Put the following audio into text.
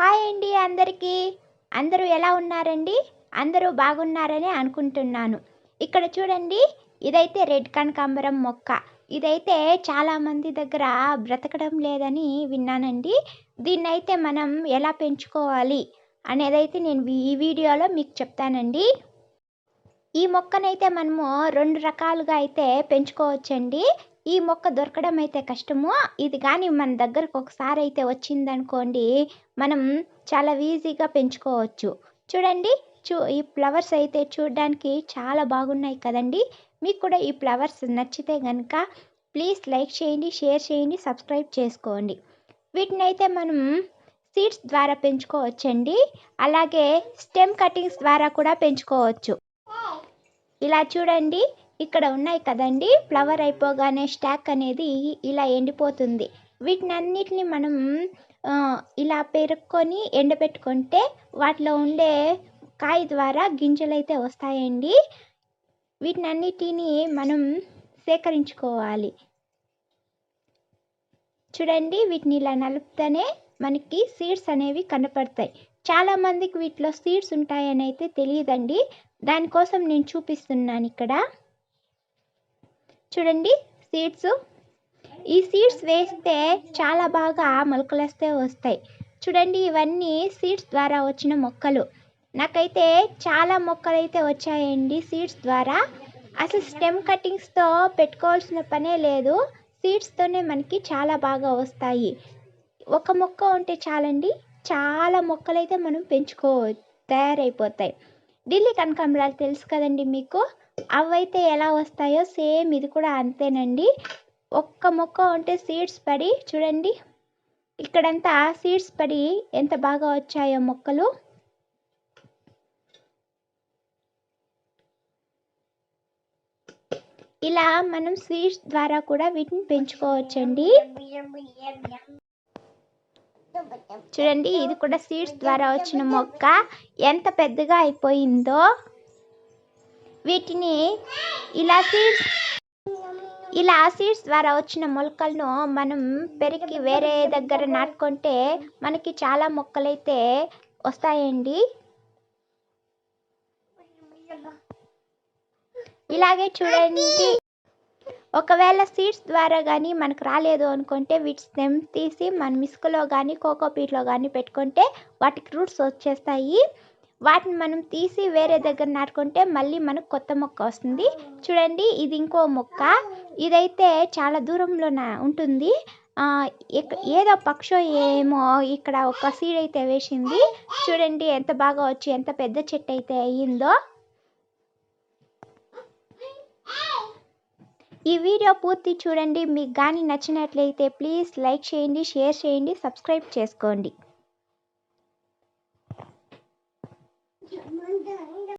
Hi అండి అందరికీ. అందరూ ఎలా ఉన్నారండి? అందరూ బాగున్నారని అనుకుంటున్నాను. ఇక్కడ చూడండి ఇదైతే రెడ్ కనకాంబరం మొక్క. ఇదైతే చాలామంది దగ్గర బ్రతకడం లేదని విన్నానండి. దీన్నైతే మనం ఎలా పెంచుకోవాలి అనేదైతే నేను ఈ వీడియోలో మీకు చెప్తానండి. ఈ మొక్కనైతే మనము రెండు రకాలుగా అయితే పెంచుకోవచ్చండి. ఈ మొక్క దొరకడం అయితే కష్టము. ఇది కానీ మన దగ్గరకు ఒకసారి అయితే వచ్చిందనుకోండి మనం చాలా ఈజీగా పెంచుకోవచ్చు. చూడండి చూ ఈ ఫ్లవర్స్ అయితే చూడడానికి చాలా బాగున్నాయి కదండి. మీకు కూడా ఈ ఫ్లవర్స్ నచ్చితే కనుక ప్లీజ్ లైక్ చేయండి షేర్ చేయండి సబ్స్క్రైబ్ చేసుకోండి. వీటిని అయితే మనం సీడ్స్ ద్వారా పెంచుకోవచ్చండి. అలాగే స్టెమ్ కటింగ్స్ ద్వారా కూడా పెంచుకోవచ్చు. ఇలా చూడండి ఇక్కడ ఉన్నాయి కదండి. ఫ్లవర్ అయిపోగానే స్టాక్ అనేది ఇలా ఎండిపోతుంది. వీటిని అన్నిటిని మనం ఇలా పెరుక్కొని ఎండబెట్టుకుంటే వాటిలో ఉండే కాయ ద్వారా గింజలు అయితే వస్తాయండి. వీటిని అన్నిటిని మనం సేకరించుకోవాలి. చూడండి వీటిని ఇలా నలుపుతూనే మనకి సీడ్స్ అనేవి కనపడతాయి. చాలామందికి వీటిలో సీడ్స్ ఉంటాయని అయితే తెలియదండి. దానికోసం నేను చూపిస్తున్నాను ఇక్కడ. చూడండి సీడ్స్ ఈ సీడ్స్ వేస్తే చాలా బాగా మొలకలేస్తే వస్తాయి. చూడండి ఇవన్నీ సీడ్స్ ద్వారా వచ్చిన మొక్కలు. నాకైతే చాలా మొక్కలు అయితే వచ్చాయండి సీడ్స్ ద్వారా. అసలు స్టెమ్ కటింగ్స్తో పెట్టుకోవాల్సిన పనే లేదు. సీడ్స్తోనే మనకి చాలా బాగా వస్తాయి. ఒక మొక్క ఉంటే చాలండి చాలా మొక్కలైతే మనం పెంచుకో తయారైపోతాయి. ఢిల్లీ కనకాంబరాలు తెలుసు కదండి మీకు? అవైతే ఎలా వస్తాయో సేమ్ ఇది కూడా అంతేనండి. ఒక్క మొక్క ఉంటే సీడ్స్ పడి చూడండి. ఇక్కడంతా సీడ్స్ పడి ఎంత బాగా వచ్చాయో మొక్కలు. ఇలా మనం సీడ్స్ ద్వారా కూడా వీటిని పెంచుకోవచ్చండి. చూడండి ఇది కూడా సీడ్స్ ద్వారా వచ్చిన మొక్క. ఎంత పెద్దగా అయిపోయిందో. వీటిని ఇలా సీడ్స్ ఇలా సీడ్స్ ద్వారా వచ్చిన మొలకలను మనం పెరిగి వేరే దగ్గర నాటుకుంటే మనకి చాలా మొక్కలైతే వస్తాయండి. ఇలాగే చూడండి. ఒకవేళ సీడ్స్ ద్వారా కానీ మనకు రాలేదు అనుకుంటే వీటి స్టెమ్ తీసి మన మిస్కులో కానీ కోకోపీట్లో కానీ పెట్టుకుంటే వాటికి రూట్స్ వచ్చేస్తాయి. వాటిని మనం తీసి వేరే దగ్గర నాటుకుంటే మళ్ళీ మనకు కొత్త మొక్క వస్తుంది. చూడండి ఇది ఇంకో మొక్క. ఇదైతే చాలా దూరంలో ఉంటుంది. ఏదో పక్షో ఏమో ఇక్కడ ఒక సీడ్ అయితే వేసింది. చూడండి ఎంత బాగా వచ్చి ఎంత పెద్ద చెట్టు అయితే అయ్యిందో. ఈ వీడియో పూర్తి చూడండి. మీకు కానీ నచ్చినట్లయితే ప్లీజ్ లైక్ చేయండి షేర్ చేయండి సబ్స్క్రైబ్ చేసుకోండి.